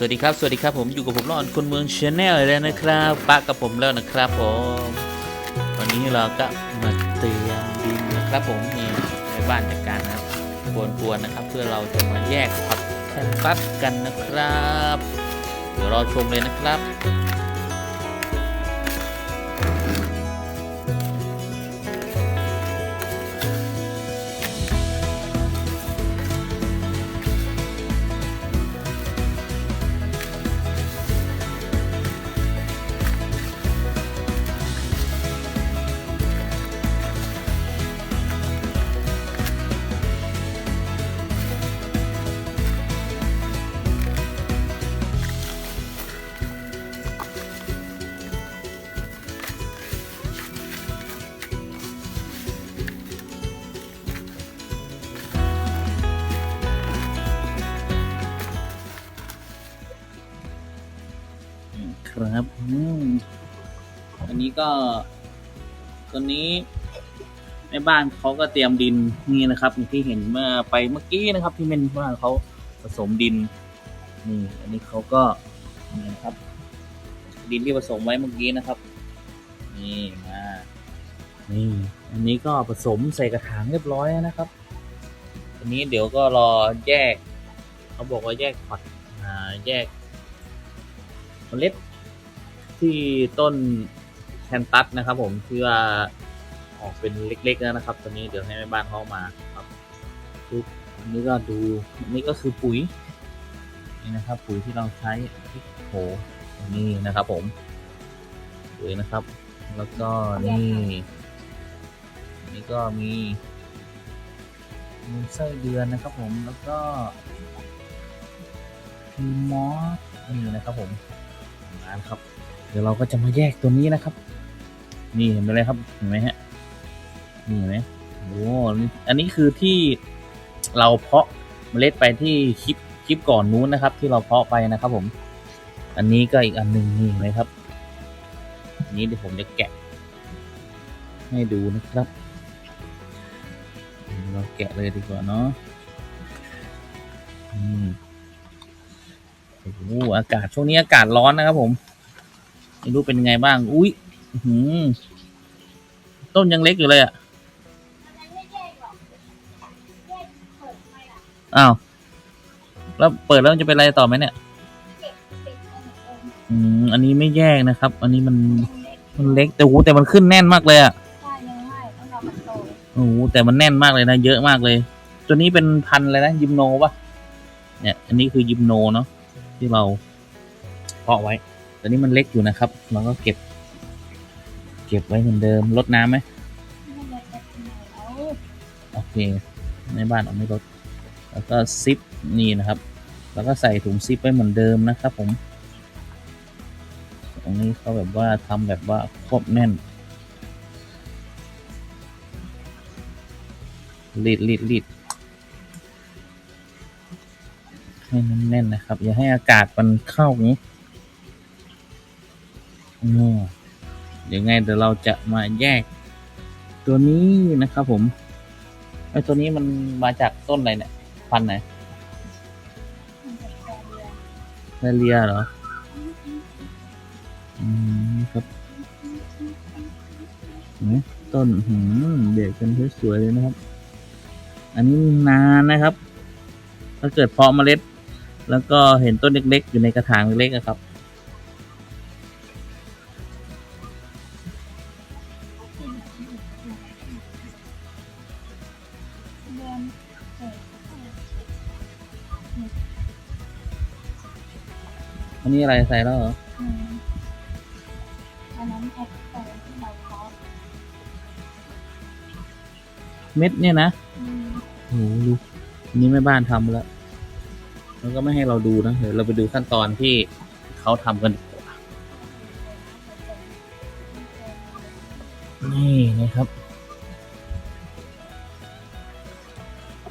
สวัสดีครับ สวัสดีครับ ผมอยู่กับผมรอนคนเมืองชาแนลแล้วนะครับปะกับผมแล้วนะครับผม วันนี้เราก็มาเตรียมดินนะครับผมนี่ในบ้านจัดการนะครับกวนๆนะครับ เพื่อเราจะมาแยกผักแคนตัสกันนะครับ เดี๋ยวรอชมเลยนะครับ ครับอืมอันนี้ก็ตัวนี้ในบ้านเขาก็เตรียมดินนี่นะครับที่เห็นเมื่อไปเมื่อกี้นะครับ ที่เป็นบ้านเขาผสมดินนี่อันนี้เขาก็นี่นะครับ ดินที่ผสมไว้เมื่อกี้นะครับ นี่มานี่อันนี้ก็ผสมใส่กระถางเรียบร้อยนะครับอันนี้เดี๋ยวก็รอแยก เขาบอกว่าแยกผักแยกเมล็ด ที่ต้นแคนตัสนะครับ ผมที่ว่าออกเป็นเล็กๆแล้วนะครับ ตอนนี้เดี๋ยวให้แม่บ้านเข้ามาครับปุ๊บอันนี้ก็ดูอันนี้ก็คือปุ๋ยนี่นะครับ ปุ๋ยที่เราใช้โหนี่นะครับ ผมปุ๋ยนะครับ แล้วก็นี่นี่ก็มีมีไส้เดือนนะครับ ผมแล้วก็มีมอสนี่นะครับ ผมงานครับ เดี๋ยวเราก็จะมาแยกตัวนี้นะครับ นี่เห็นไหมเลยครับเห็นไหมฮะนี่เห็นไหมโอ้อันนี้คือที่เราเพาะเมล็ดไปที่คลิปคลิปก่อนนู้นนะครับ ที่เราเพาะไปนะครับ ผม อันนี้ก็อีกอันหนึ่งนี่เห็นไหมครับนนี้เดี๋ยวผมจะแกะ ให้ดูนะครับ เราแกะเลยดีกว่าเนาะอืมโอ้อากาศช่วงนี้อากาศร้อนนะครับผม ไม่รู้เป็นยังไงบ้าง อุ้ยอื้อหือต้นยังเล็กอยู่เลยอะอ้าวแล้วเปิดแล้วมันจะเป็นอะไรต่อไหมเนี่ย อืม อันนี้ไม่แยกนะครับ อันนี้มันมันเล็กแต่โหแต่มันขึ้นแน่นมากเลยอะใช่ยังไม่ต้องรอมันโตโอ้โหแต่มันแน่นมากเลยนะ เยอะมากเลย ตัวนี้เป็นพันธุ์อะไรนะยิมโนปะเนี่ย อันนี้คือยิมโนเนาะที่เราเพาะไว้ ตอนนี้มันเล็กอยู่นะครับเราก็เก็บ เก็บไว้เหมือนเดิมลดน้ำไหมโอเคในบ้านเอาไม่ลดแล้วก็ซิปนี่นะครับ แล้วก็ใส่ถุงซิปไว้เหมือนเดิมนะครับ ผมตรงนี้เขาแบบว่าทำแบบว่าครบแน่นรีดรีดรีดให้แน่นนะครับ อย่าให้อากาศมันเข้าอย่างนี้ อืมเดี๋ยวไงเดี๋ยวเราจะมาแยก ตัวนี้นะครับผมไอ้ตัวนี้มันมาจากต้นอะไรเนี่ย พันธุ์ไหนแปลงเลยแมเลียเหรอ อืมครับเห็นไหมต้นหืมเด็กกันสวยๆเลยนะครับ อันนี้นานนะครับ ถ้าเกิดเพาะเมล็ด แล้วก็เห็นต้นเล็กๆ อยู่ในกระถางเล็กๆอะครับ นนี้อะไรใส่แล้วเหรออืมอันนั้นแอปเปิลที่เราเพาะเม็ดเนี่ยนะอืมโอ้โหดูอันนี้แม่บ้านทำแล้วแล้วก็ไม่ให้เราดูนะเดี๋ยวเราไปดูขั้นตอนที่เขาทำกันดีกว่านี่นะครับ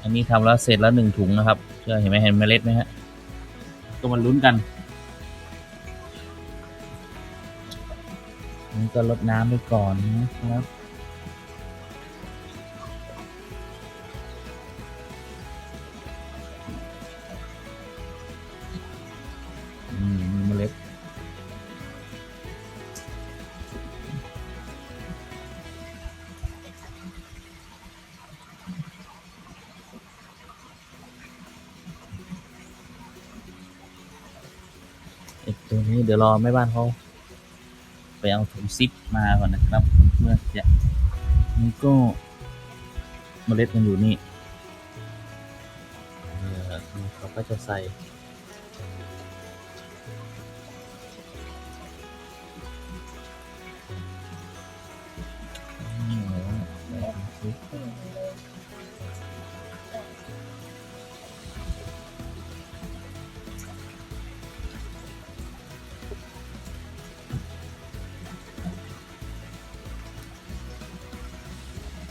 อันนี้ทำแล้วเสร็จแล้วหนึ่งถุงนะครับเชื่อเห็นไหมเห็นเมล็ดไหมฮะก็มาลุ้นกัน ก็ลดน้ำไปก่อนนะครับเมล็ดอีกตัวนี้เดี๋ยวรอแม่บ้านเขา ไปเอาถุงซิปมาก่อนนะครับเพื่อจะนี่ก็เมล็ดมันอยู่นี่เออนี่เขาก็จะใส่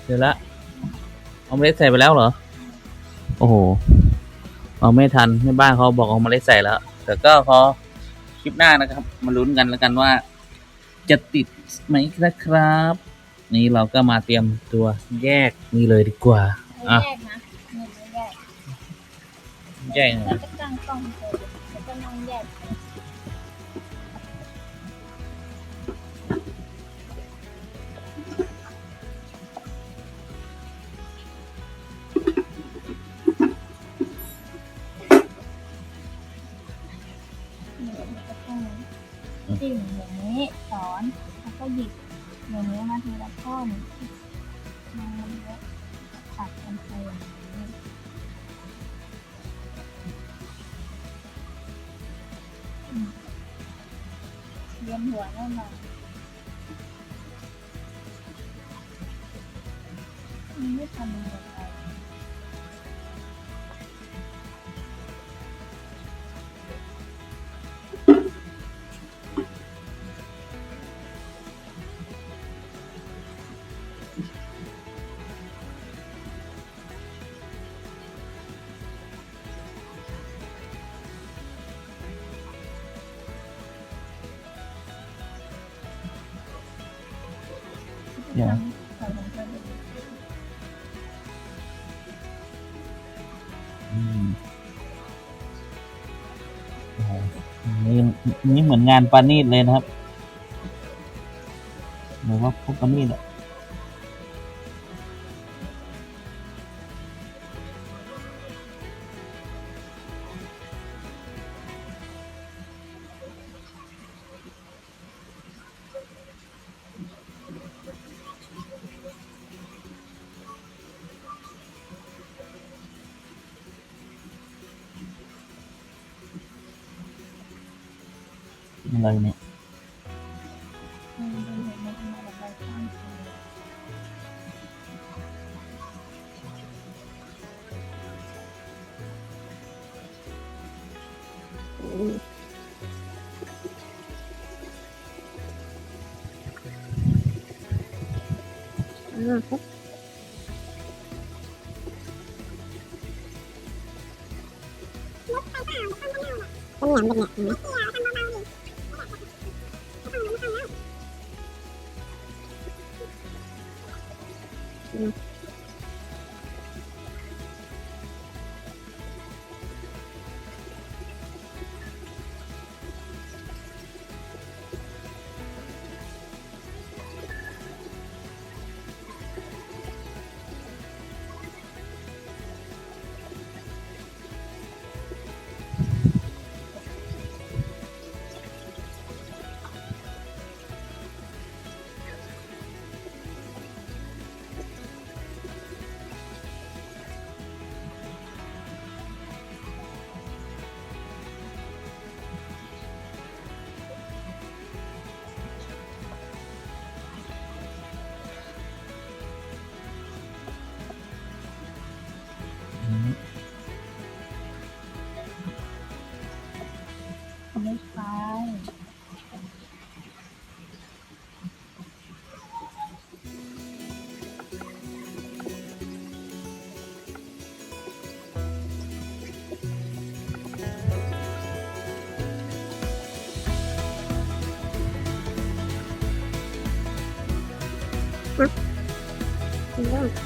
เดี๋ยวละ เอาเมล็ดใส่ไปแล้วเหรอ โอ้โห เอาไม่ทันแม่บ้านเขาบอกเอาเมล็ดใส่แล้ว แต่ก็พอคลิปหน้านะครับ มาลุ้นกันแล้วกันว่า จะติดไหมนะครับ นี่เราก็มาเตรียมตัวแยกนี่เลยดีกว่าไม่อะ แยกนะเงินไม่แยกแยกยังไงเราจะตั้งกล้องเลยแล้วก็นั่งแยก กันนี่เราจะต้องจิ้มอย่างนี้สอนแล้วก็หยิบอย่างนี้มาทีละข้อนมาแล้วผัดกันไปอย่างนี้เวียนหัวแน่นอนมันไม่ทำเงไปเลย อืมโอ้โหนี่นี่เหมือนงานปานีตเลยนะครับหรือว่าพวกปานีตอะ อืมเป็นเห็นมันมาแบบใไ down.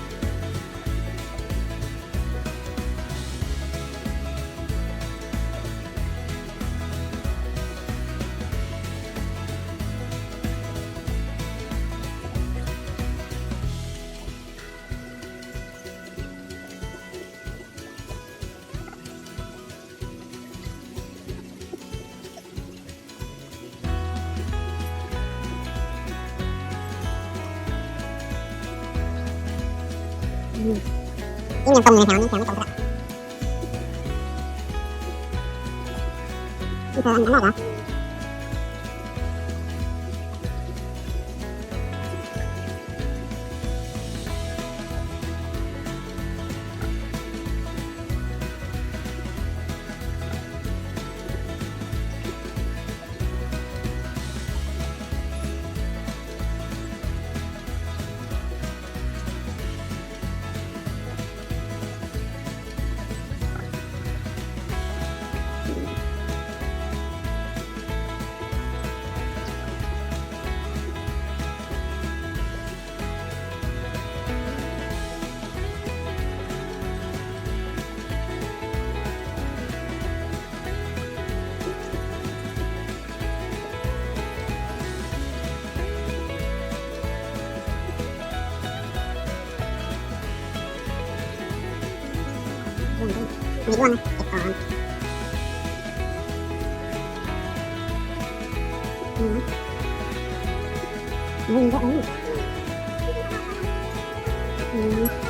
นี่ยังตรงเลยแถวนี้แถวไม่ตรงก็ได้นี่เธออันนั้นแรกเหรอ มีอ้วนน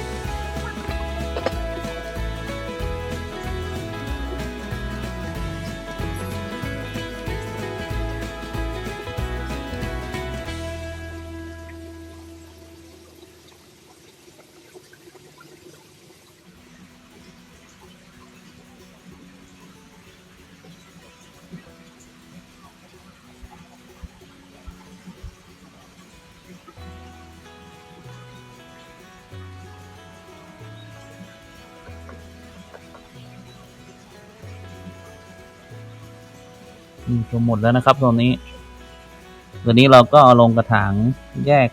ะเก็บก่อนหมดแล้วนะครับตอนนี้ตอนนี้เราก็เอาลงกระถางแยก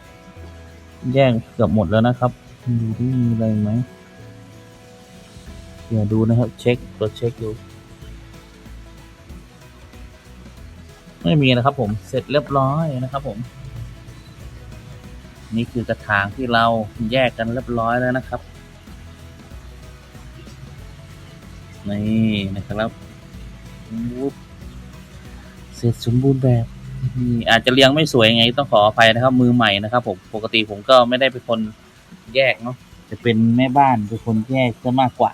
แยกเกือบหมดแล้วนะครับ ดูที่มีอะไรไหมเดี๋ยวดูนะครับ เช็คตัวจเช็คดู ไม่มีนะครับผมเสร็จเรียบร้อยนะครับผม นี่คือกระถางที่เราแยกกันเรียบร้อยแล้วนะครับนี่นะครับวุ๊บ เสร็จสมบูรณ์แบบนี่อาจจะเรียงไม่สวยยังไงต้องขออภัยนะครับ มือใหม่นะครับผมปกติผมก็ไม่ได้เป็นคนแยกเนาะจะเป็นแม่บ้านเป็นคนแยกซะมากกว่า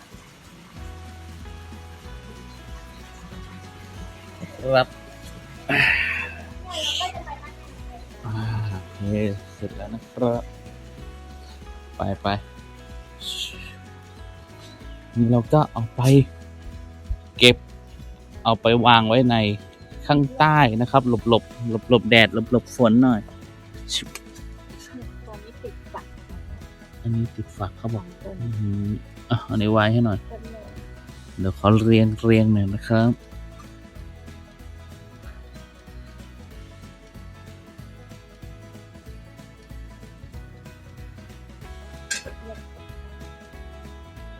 ครับอ่าโอเคเสร็จแล้วนะครับไปไปนี่เราก็เอาไป เก็บ เอาไปวางไว้ใน ข้างใต้นะครับ หลบหลบหลบหลบแดดหลบหลบฝนหน่อยชิบตัวนี้ติดฝักอันนี้ติดฝักเขาบอกต้นอื้อหืออะเอาในไว้ให้หน่อย ต้นเลย เดี๋ยวเขาเรียงเรียงหน่อยนะครับ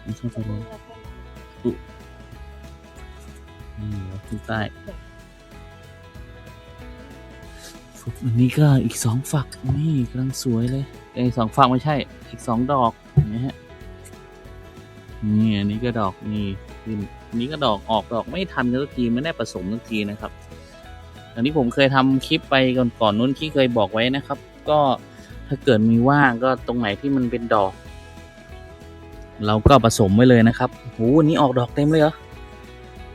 นี่เข้าใจเลยนี่เอาขึ้นใต้ฟุบอั นนี้ก็อีกสองฝักนี่กำลังสวยเลยไอ้สองฝักไม่ใช่ อีกสองดอกนไหมฮะนี่อันนี้ก็ดอกนี่ขึ้นอันนี้ก็ดอกออกดอกไม่ทันกันสักทีไม่ได้ผสมสักทีนะครับ อันนี้ผมเคยทำคลิปไปก่อนก่อนนู้นที่เคยบอกไว้นะครับ ก็ถ้าเกิดมีว่างก็ตรงไหนที่มันเป็นดอก เราก็ผสมไว้เลยนะครับโหอันนี้ออกดอกเต็มเลยเหรอ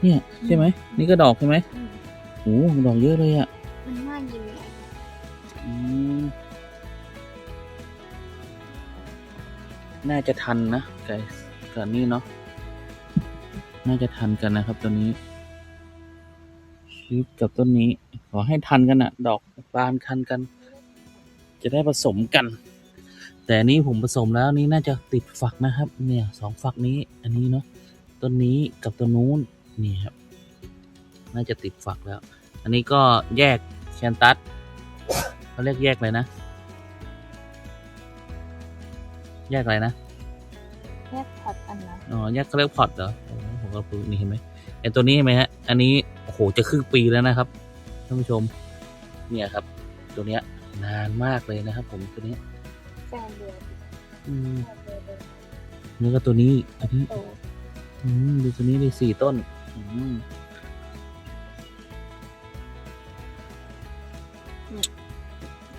เนี่ยใช่ไหมนี่ก็ดอกใช่ไหมอืมโหดอกเยอะเลยอะ่ น่าจะทันนะไก่กับนี่เนาะน่าจะทันกันนะครับตัวนี้ชิปกับต้นนี้ ขอให้ทันกันอะดอกบานทันกัน จะได้ผสมกัน แต่นี้ผมผสมแล้วนี่น่าจะติดฝักนะครับ เนี่ยสองฝักนี้อันนี้เนาะต้นนี้กับต้นนู้นนี่ครับ น่าจะติดฝักแล้ว อันนี้ก็แยกแคนตัสเขาเรียกแยกอะไรนะ แยกอะไรนะแค่ผัดอันนะอ๋อแยกเขาเรียกพอร์ตเหรอโอ้โหผมก็รู้นี่เห็นไหมไอตัวนี้เห็นไหมฮะ อันนี้โอ้โหจะครึ่งปีแล้วนะครับท่านผู้ชม เนี่ยครับ ตัวเนี้ยนานมากเลยนะครับ ผมตัวเนี้ยแฟนเดียวอืมแฟนเดียวเลยแล้วก็ตัวนี้ อันนี้โตอืมดูตัวนี้ได้สี่ต้น อืม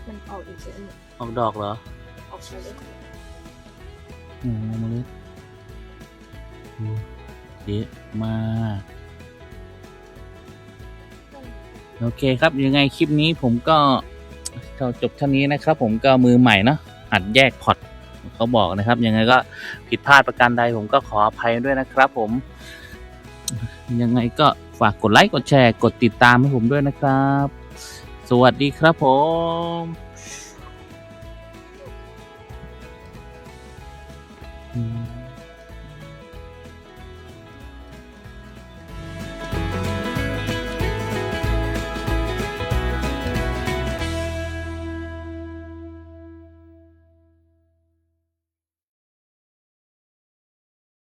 มันออกอีกเยอะเลยออกดอกเหรอ ออกมาเลย โอ้เมล็ดเยอะมากโอเคครับยังไงคลิปนี้ผมก็จบเท่านี้นะครับ ผมก็มือใหม่เนาะหัดแยกพอร์ตเขาบอกนะครับ ยังไงก็ผิดพลาดประการใดผมก็ขออภัยด้วยนะครับ ผม ยังไงก็ฝากกดไลค์กดแชร์กดติดตามให้ผมด้วยนะครับ สวัสดีครับผม อืม